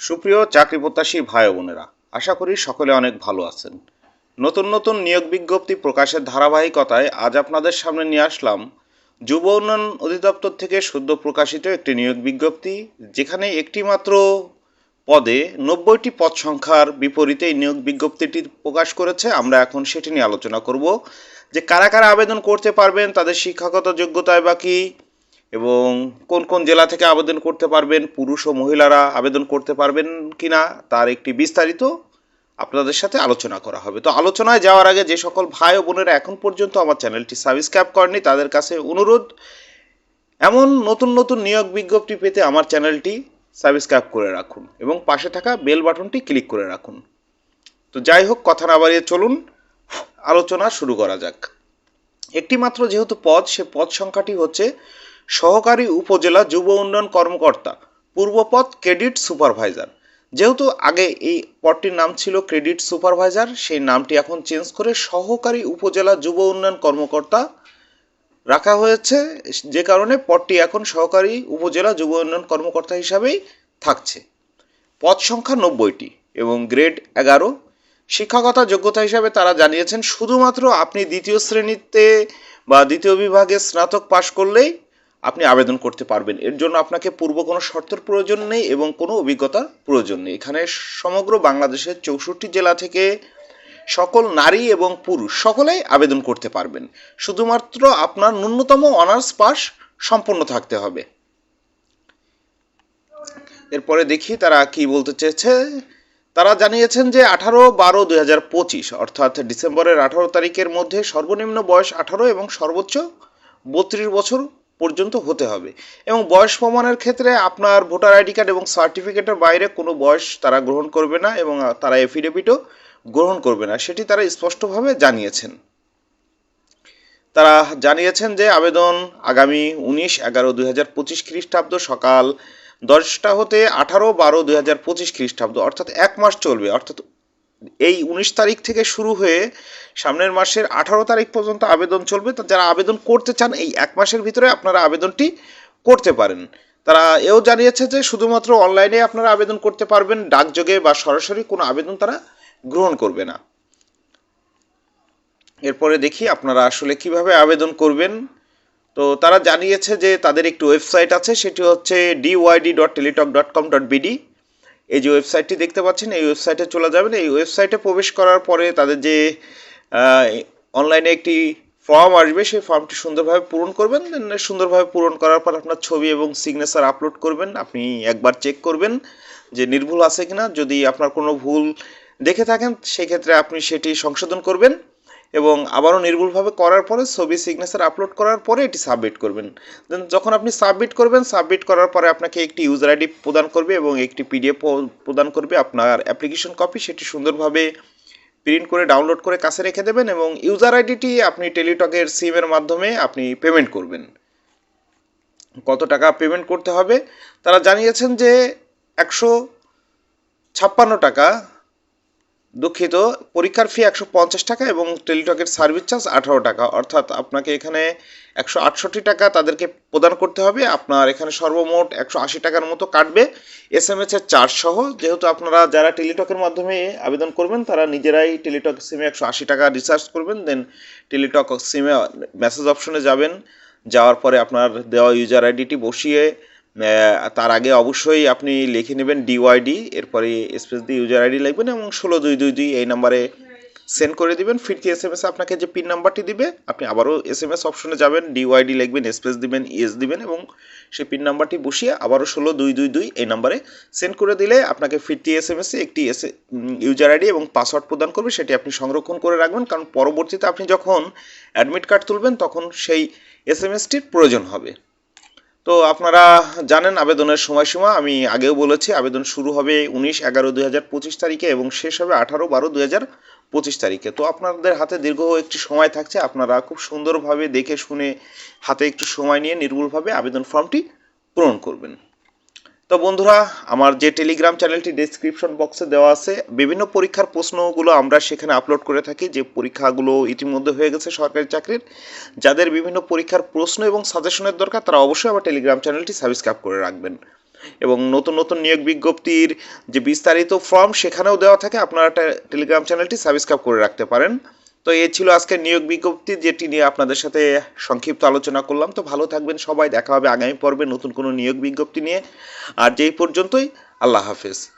সুপ্রিয় চাকরি প্রত্যাশী ভাই বোনেরা, আশা করি সকলে অনেক ভালো আছেন। নতুন নতুন নিয়োগ বিজ্ঞপ্তি প্রকাশের ধারাবাহিকতায় আজ আপনাদের সামনে নিয়ে আসলাম যুব উন্নয়ন অধিদপ্তর থেকে সদ্য প্রকাশিত একটি নিয়োগ বিজ্ঞপ্তি, যেখানে একটি মাত্র পদে নব্বইটি পদ সংখ্যার বিপরীতে নিয়োগ বিজ্ঞপ্তিটি প্রকাশ করেছে। আমরা এখন সেটি নিয়ে আলোচনা করব যে কারা কারা আবেদন করতে পারবেন, তাদের শিক্ষাগত যোগ্যতায় বা কী এবং কোন কোন জেলা থেকে আবেদন করতে পারবেন, পুরুষ ও মহিলারা আবেদন করতে পারবেন কি না তার একটি বিস্তারিত আপনাদের সাথে আলোচনা করা হবে। তো আলোচনায় যাওয়ার আগে যে সকল ভাই ও বোনেরা এখন পর্যন্ত আমার চ্যানেলটি সাবস্ক্রাইব করেনি তাদের কাছে অনুরোধ, এমন নতুন নতুন নিয়োগ বিজ্ঞপ্তি পেতে আমার চ্যানেলটি সাবস্ক্রাইব করে রাখুন এবং পাশে থাকা বেল বাটনটি ক্লিক করে রাখুন। তো যাই হোক, কথা না বাড়িয়ে চলুন, আলোচনা শুরু করা যাক। একটি মাত্র যেহেতু পদ, সে পদ সংখ্যাটি হচ্ছে সহকারী উপজেলা যুব উন্নয়ন কর্মকর্তা, পূর্বপদ ক্রেডিট সুপারভাইজার। যেহেতু আগে এই পদটির নাম ছিল ক্রেডিট সুপারভাইজার, সেই নামটি এখন চেঞ্জ করে সহকারী উপজেলা যুব উন্নয়ন কর্মকর্তা রাখা হয়েছে। যে কারণে পদটি এখন সহকারী উপজেলা যুব উন্নয়ন কর্মকর্তা হিসাবেই থাকছে। পদ সংখ্যা নব্বইটি এবং গ্রেড এগারো। শিক্ষকতা যোগ্যতা হিসাবে তারা জানিয়েছেন, শুধুমাত্র আপনি দ্বিতীয় শ্রেণীতে বা দ্বিতীয় বিভাগে স্নাতক পাশ করলেই আপনি আবেদন করতে পারবেন। এর জন্য আপনাকে পূর্ব কোনো শর্তের প্রয়োজন নেই এবং কোনো অভিজ্ঞতার প্রয়োজন নেই। এখানে সমগ্র বাংলাদেশের চৌষট্টি জেলা থেকে সকল নারী এবং পুরুষ সকলেই আবেদন করতে পারবেন। শুধুমাত্র আপনার ন্যূনতম অনার্স পাস সম্পূর্ণ থাকতে হবে। এরপরে দেখি তারা কি বলতে চেয়েছে। তারা জানিয়েছেন যে আঠারো বারো দুই হাজার পঁচিশ, অর্থাৎ ডিসেম্বরের আঠারো তারিখের মধ্যে সর্বনিম্ন বয়স আঠারো এবং সর্বোচ্চ বত্রিশ বছর পর্যন্ত হতে হবে। এবং বয়স প্রমাণের ক্ষেত্রে আপনার ভোটার আইডি কার্ড এবং সার্টিফিকেটের বাইরে কোনো বয়স তারা গ্রহণ করবে না এবং তারা এফিডেভিটও গ্রহণ করবে না, সেটি তারা স্পষ্টভাবে জানিয়েছেন। তারা জানিয়েছেন যে আবেদন আগামী উনিশ এগারো দুই হাজার পঁচিশ খ্রিস্টাব্দ সকাল দশটা হতে আঠারো বারো দুই হাজার পঁচিশ খ্রিস্টাব্দ, অর্থাৎ এক মাস চলবে, অর্থাৎ এই উনিশ তারিখ থেকে শুরু হয়ে সামনের মাসের আঠারো তারিখ পর্যন্ত আবেদন চলবে। তো যারা আবেদন করতে চান, এই এক মাসের ভিতরে আপনারা আবেদনটি করতে পারেন। তারা এও জানিয়েছে যে শুধুমাত্র অনলাইনে আপনারা আবেদন করতে পারবেন, ডাকযোগে বা সরাসরি কোনো আবেদন তারা গ্রহণ করবে না। এরপরে দেখি আপনারা আসলে কীভাবে আবেদন করবেন। তো তারা জানিয়েছে যে তাদের একটি ওয়েবসাইট আছে, সেটি হচ্ছে DYD dot Teletalk dot com dot BD এই যে ওয়েবসাইটটি দেখতে পাচ্ছেন, এই ওয়েবসাইটে চলে যাবেন। এই ওয়েবসাইটে প্রবেশ করার পরে তাদের যে অনলাইনে একটি ফর্ম আসবে, সেই ফর্মটি সুন্দরভাবে পূরণ করবেন। সুন্দরভাবে পূরণ করার পর আপনার ছবি এবং সিগনেচার আপলোড করবেন। আপনি একবার চেক করবেন যে নির্ভুল আছে কিনা। যদি আপনার কোনো ভুল দেখে থাকেন, সেক্ষেত্রে আপনি সেটি সংশোধন করবেন। এবং আবারও নির্ভুলভাবে করার পরে ছবি সিগনেচার আপলোড করার পরে এটি সাবমিট করবেন। দেন যখন আপনি সাবমিট করবেন সাবমিট করার পরে আপনাকে একটি ইউজার আইডি প্রদান করবে এবং একটি পিডিএফ প্রদান করবে আপনার অ্যাপ্লিকেশন কপি সেটি সুন্দরভাবে প্রিন্ট করে ডাউনলোড করে কাছে রেখে দেবেন এবং ইউজার আইডিটি আপনি টেলিটকের সিমের মাধ্যমে আপনি পেমেন্ট করবেন। কত টাকা পেমেন্ট করতে হবে? তারা জানিয়েছেন যে একশো ছাপ্পান্ন টাকা দুঃখিত, পরীক্ষার ফি একশো পঞ্চাশ টাকা এবং টেলিটকের সার্ভিস চার্জ আঠারো টাকা। অর্থাৎ আপনাকে এখানে একশো আটষট্টি টাকা তাদেরকে প্রদান করতে হবে। আপনার এখানে সর্বমোট একশো আশি টাকার মতো কাটবে। এস এম এস এর চার্জ সহ, যেহেতু আপনারা যারা টেলিটকের মাধ্যমে আবেদন করবেন, তারা নিজেরাই টেলিটক সিমে একশো আশি টাকা রিচার্জ করবেন। দেন টেলিটক সিমে মেসেজ অপশনে যাবেন। যাওয়ার পরে আপনার দেওয়া ইউজার আইডিটি বসিয়ে তার আগে অবশ্যই আপনি লিখে নেবেন ডিওয়াইডি এরপরে স্পেস দিয়ে ইউজার আইডি লিখবেন এবং ষোলো দুই দুই দুই এই নাম্বারে সেন্ড করে দিবেন। ফিরতি এস এম এস আপনাকে যে পিন নাম্বারটি দিবে, আপনি আবারও এস এম এস অপশনে যাবেন ডিওয়াইডি লিখবেন স্পেস দিবেন ইএস দিবেন এবং সেই পিন নাম্বারটি বসিয়ে আবারও ষোলো দুই দুই দুই এই নাম্বারে সেন্ড করে দিলে আপনাকে ফিরতি এস এম এসে একটি এস ইউজার আইডি এবং পাসওয়ার্ড প্রদান করবে, সেটি আপনি সংরক্ষণ করে রাখবেন। কারণ পরবর্তীতে আপনি যখন অ্যাডমিট কার্ড তুলবেন, তখন সেই এস এম এসটির প্রয়োজন হবে। তো আপনারা জানেন আবেদনের সময়সীমা, আমি আগেও বলেছি, আবেদন শুরু হবে উনিশ এগারো দুই হাজার পঁচিশ তারিখে এবং শেষ হবে আঠারো বারো দুই হাজার পঁচিশ তারিখে। তো আপনাদের হাতে দীর্ঘ একটি সময় থাকছে, আপনারা খুব সুন্দরভাবে দেখে শুনে হাতে একটু সময় নিয়ে নির্ভুলভাবে আবেদন ফর্মটি পূরণ করবেন। তো বন্ধুরা, আমার যে টেলিগ্রাম চ্যানেলটি ডেসক্রিপশন বক্সে দেওয়া আছে, বিভিন্ন পরীক্ষার প্রশ্নগুলো আমরা সেখানে আপলোড করে থাকি। যে পরীক্ষাগুলো ইতিমধ্যে হয়ে গেছে সরকারি চাকরির, যাদের বিভিন্ন পরীক্ষার প্রশ্ন এবং সাজেশনের দরকার, তারা অবশ্যই আমার টেলিগ্রাম চ্যানেলটি সাবস্ক্রাইব করে রাখবেন। এবং নতুন নতুন নিয়োগ বিজ্ঞপ্তির যে বিস্তারিত ফর্ম সেখানেও দেওয়া থাকে, আপনারা টেলিগ্রাম চ্যানেলটি সাবস্ক্রাইব করে রাখতে পারেন। তো এ ছিল আজকের নিয়োগ বিজ্ঞপ্তি, যেটি নিয়ে আপনাদের সাথে সংক্ষিপ্ত আলোচনা করলাম। তো ভালো থাকবেন সবাই, দেখা হবে আগামী পর্বে নতুন কোনো নিয়োগ বিজ্ঞপ্তি নিয়ে। আর যেই পর্যন্তই, আল্লাহ হাফেজ।